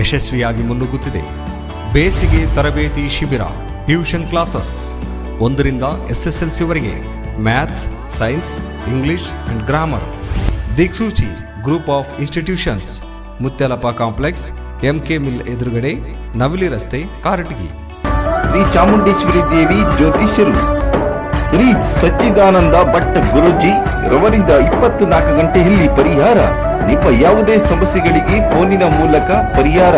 ಯಶಸ್ವಿಯಾಗಿ ಮುನ್ನುಗ್ಗುತ್ತಿದೆ ಬೇಸಿಗೆ ತರಬೇತಿ ಶಿಬಿರ, ಟ್ಯೂಷನ್ ಕ್ಲಾಸಸ್. ಒಂದರಿಂದ ಎಸ್ಎಸ್ಎಲ್ಸಿವರೆಗೆ maths, science, English and grammar. Diksuchi, group of institutions. Mutyalappa complex, MK mill ಎದುರುಗಡೆ ನವಲಿ ರಸ್ತೆ, ಕಾರಟಗಿ. ಶ್ರೀ ಚಾಮುಂಡೇಶ್ವರಿ ದೇವಿ ಜ್ಯೋತಿಷ್ಯರು. ಶ್ರೀ ಸಚ್ಚಿದಾನಂದ ಭಟ್ ಗುರುಜಿ ರವರಿಂದ ಇಪ್ಪತ್ತು ನಾಲ್ಕು ಗಂಟೆಯಲ್ಲಿ ಪರಿಹಾರ. ನಿಮ್ಮ ಯಾವುದೇ ಸಮಸ್ಯೆಗಳಿಗೆ ಫೋನಿನ ಮೂಲಕ ಪರಿಹಾರ.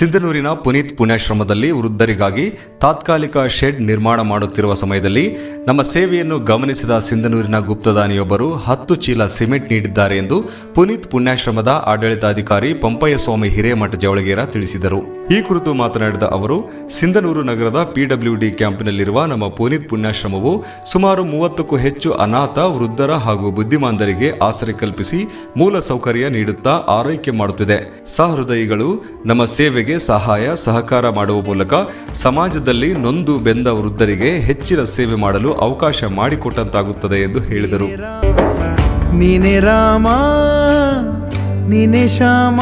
ಸಿಂಧನೂರಿನ ಪುನೀತ್ ಪುಣ್ಯಾಶ್ರಮದಲ್ಲಿ ವೃದ್ಧರಿಗಾಗಿ ತಾತ್ಕಾಲಿಕ ಶೆಡ್ ನಿರ್ಮಾಣ ಮಾಡುತ್ತಿರುವ ಸಮಯದಲ್ಲಿ ನಮ್ಮ ಸೇವೆಯನ್ನು ಗಮನಿಸಿದ ಸಿಂಧನೂರಿನ ಗುಪ್ತದಾನಿಯೊಬ್ಬರು ಹತ್ತು ಚೀಲ ಸಿಮೆಂಟ್ ನೀಡಿದ್ದಾರೆ ಎಂದು ಪುನೀತ್ ಪುಣ್ಯಾಶ್ರಮದ ಆಡಳಿತಾಧಿಕಾರಿ ಪಂಪಯ್ಯ ಸ್ವಾಮಿ ಹಿರೇಮಠ ಜವಳಗೇರ ತಿಳಿಸಿದರು. ಈ ಕುರಿತು ಮಾತನಾಡಿದ ಅವರು, ಸಿಂಧನೂರು ನಗರದ ಪಿಡಬ್ಲ್ಯೂಡಿ ಕ್ಯಾಂಪ್ನಲ್ಲಿರುವ ನಮ್ಮ ಪುನೀತ್ ಪುಣ್ಯಾಶ್ರಮವು ಸುಮಾರು ಮೂವತ್ತಕ್ಕೂ ಹೆಚ್ಚು ಅನಾಥ, ವೃದ್ಧರ ಹಾಗೂ ಬುದ್ಧಿಮಾಂದರಿಗೆ ಆಸರೆ ಕಲ್ಪಿಸಿ ಮೂಲ ಸೌಕರ್ಯ ನೀಡುತ್ತಾ ಆರೈಕೆ ಮಾಡುತ್ತಿದೆ. ಸಹೃದಯಿಗಳು, ನಮ್ಮ ಸೇವೆಗೆ ಸಹಾಯ, ಸಹಕಾರ ಮಾಡುವ ಮೂಲಕ ಸಮಾಜದಲ್ಲಿ ನೊಂದು ಬೆಂದ ವೃದ್ಧರಿಗೆ ಹೆಚ್ಚಿನ ಸೇವೆ ಮಾಡಲು ಅವಕಾಶ ಮಾಡಿಕೊಟ್ಟಂತಾಗುತ್ತದೆ ಎಂದು ಹೇಳಿದರು. ನೀನೆ ರಾಮ, ನೀನೆ ಶ್ಯಾಮ,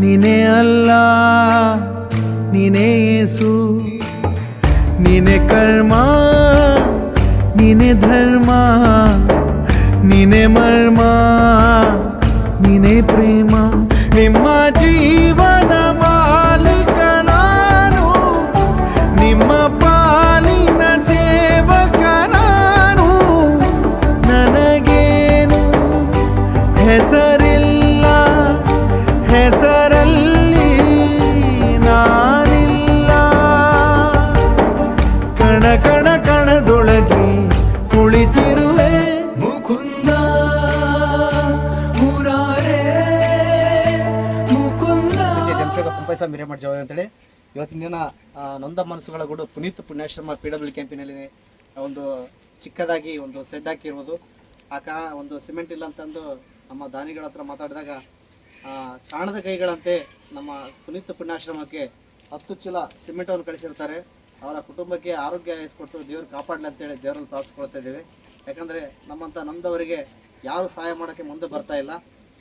ನೀನೆ ಅಲ್ಲ, ನೀನೆ ಯೇಸು, ನೀನೆ ಕರ್ಮ, ನೀನೆ ಧರ್ಮ, ನೀನೆ ಮರ್ಮ. ಪ್ರೇಮ. ನಿಮ್ಮ ಜೀವನ ಮಾಲೀಕ ನಾನು. ನಿಮ್ಮ ಪಾಲಿನ ಸೇವಕ ನಾನು. ನನಗೇನು ಹೆಸರಿಲ್ಲ ಹೆಸರಲ್ಲಿ ಪಂಪೈಸ ಮಾಡಿ ಜವಳಿ ಅಂತೇಳಿ. ಇವತ್ತಿನ ದಿನ ನೊಂದ ಮನಸ್ಸುಗಳ ಗೂಡು ಪುನೀತ್ ಪುಣ್ಯಾಶ್ರಮ ಪಿ ಡಬ್ಲ್ಯೂ ಕ್ಯಾಂಪಿನಲ್ಲಿ ಒಂದು ಚಿಕ್ಕದಾಗಿ ಒಂದು ಸೆಡ್ ಹಾಕಿರುವುದು ಆ ಕಾರಣ ಒಂದು ಸಿಮೆಂಟ್ ಇಲ್ಲ ಅಂತಂದು ನಮ್ಮ ದಾನಿಗಳ ಹತ್ರ ಮಾತಾಡಿದಾಗ ಕಾಣದ ಕೈಗಳಂತೆ ನಮ್ಮ ಪುನೀತ್ ಪುಣ್ಯಾಶ್ರಮಕ್ಕೆ ಹತ್ತು ಚೀಲ ಸಿಮೆಂಟನ್ನು ಕಳಿಸಿರ್ತಾರೆ. ಅವರ ಕುಟುಂಬಕ್ಕೆ ಆರೋಗ್ಯ ಇಸ್ಕೊಡ್ತು ದೇವ್ರು ಕಾಪಾಡಲಿ ಅಂತೇಳಿ ದೇವರಲ್ಲಿ ಪ್ರಾರ್ಥಿಸ್ಕೊಳ್ತಾ ಇದ್ದೇವೆ. ಯಾಕಂದರೆ ನಮ್ಮಂಥ ನಂದವರಿಗೆ ಯಾರು ಸಹಾಯ ಮಾಡೋಕ್ಕೆ ಮುಂದೆ ಬರ್ತಾ ಇಲ್ಲ.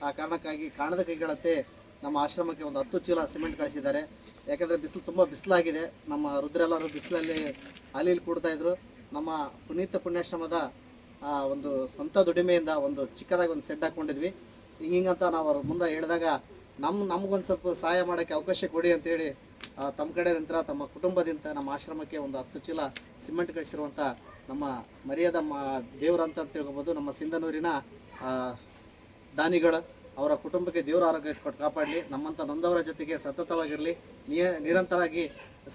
ಆ ಕಾರಣಕ್ಕಾಗಿ ಕಾಣದ ಕೈಗಳಂತೆ ನಮ್ಮ ಆಶ್ರಮಕ್ಕೆ ಒಂದು ಹತ್ತು ಚೀಲ ಸಿಮೆಂಟ್ ಕಳಿಸಿದ್ದಾರೆ. ಯಾಕಂದರೆ ಬಿಸಿಲು ತುಂಬ ಬಿಸಿಲಾಗಿದೆ. ನಮ್ಮ ರುದ್ರೆಲ್ಲರೂ ಬಿಸಿಲಲ್ಲಿ ಅಲ್ಲಿ ಕೂಡ್ತಾ ಇದ್ರು. ನಮ್ಮ ಪುನೀತ ಪುಣ್ಯಾಶ್ರಮದ ಒಂದು ಸ್ವಂತ ದುಡಿಮೆಯಿಂದ ಒಂದು ಚಿಕ್ಕದಾಗಿ ಒಂದು ಸೆಡ್ ಹಾಕ್ಕೊಂಡಿದ್ವಿ ಅಂತ ನಾವು ಅವ್ರ ಮುಂದೆ ಹೇಳಿದಾಗ ನಮ್ಮ ನಮಗೊಂದು ಸ್ವಲ್ಪ ಸಹಾಯ ಮಾಡೋಕ್ಕೆ ಅವಕಾಶ ಕೊಡಿ ಅಂತೇಳಿ ತಮ್ಮ ಕಡೆ ನಂತರ ತಮ್ಮ ಕುಟುಂಬದಿಂದ ನಮ್ಮ ಆಶ್ರಮಕ್ಕೆ ಒಂದು ಹತ್ತು ಚೀಲ ಸಿಮೆಂಟ್ ಕಳಿಸಿರುವಂಥ ನಮ್ಮ ಮರ್ಯಾದ ಮ ದೇವರಂತ ಅಂತ ತಿಳ್ಕೊಬೋದು. ನಮ್ಮ ಸಿಂಧನೂರಿನ ದಾನಿಗಳು. ಅವರ ಕುಟುಂಬಕ್ಕೆ ದೇವರ ಆರೋಗ್ಯ ಕೊಟ್ಟು ಕಾಪಾಡಲಿ ನಮ್ಮಂಥ ನೊಂದವರ ಜೊತೆಗೆ ಸತತವಾಗಿರಲಿ, ನಿಯ ನಿರಂತರವಾಗಿ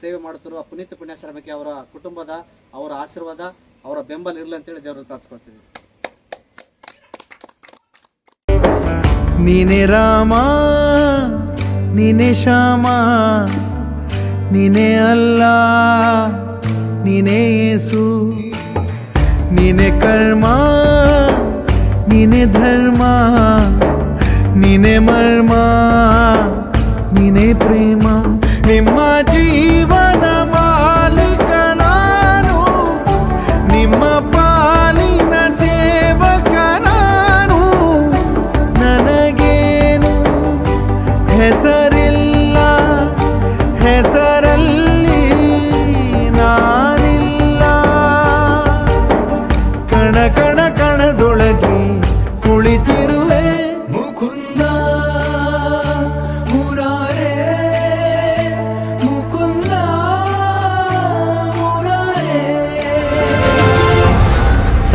ಸೇವೆ ಮಾಡುತ್ತಿರುವ ಪುನೀತ್ ಪುಣ್ಯಾಶ್ರಮಕ್ಕೆ ಅವರ ಕುಟುಂಬದ, ಅವರ ಆಶೀರ್ವಾದ, ಅವರ ಬೆಂಬಲ ಇರಲಿ ಅಂತೇಳಿ ದೇವರನ್ನು ಪ್ರಾರ್ಥಿಸ್ಕೊಳ್ತೀವಿ ನೀನೆ ರಾಮ, ನೀನೆ ಶ್ಯಾಮ, ನೀನೆ ಅಲ್ಲ, ನೀನೆ ಯೇಸು, ನೀನೆ ಕರ್ಮ, ನೀನೆ ಧರ್ಮ. ನೀನೆ ಮರ್ಮ ನೀನೆ ಪ್ರೇಮ ನಿಮ್ಮ ಜೀವನ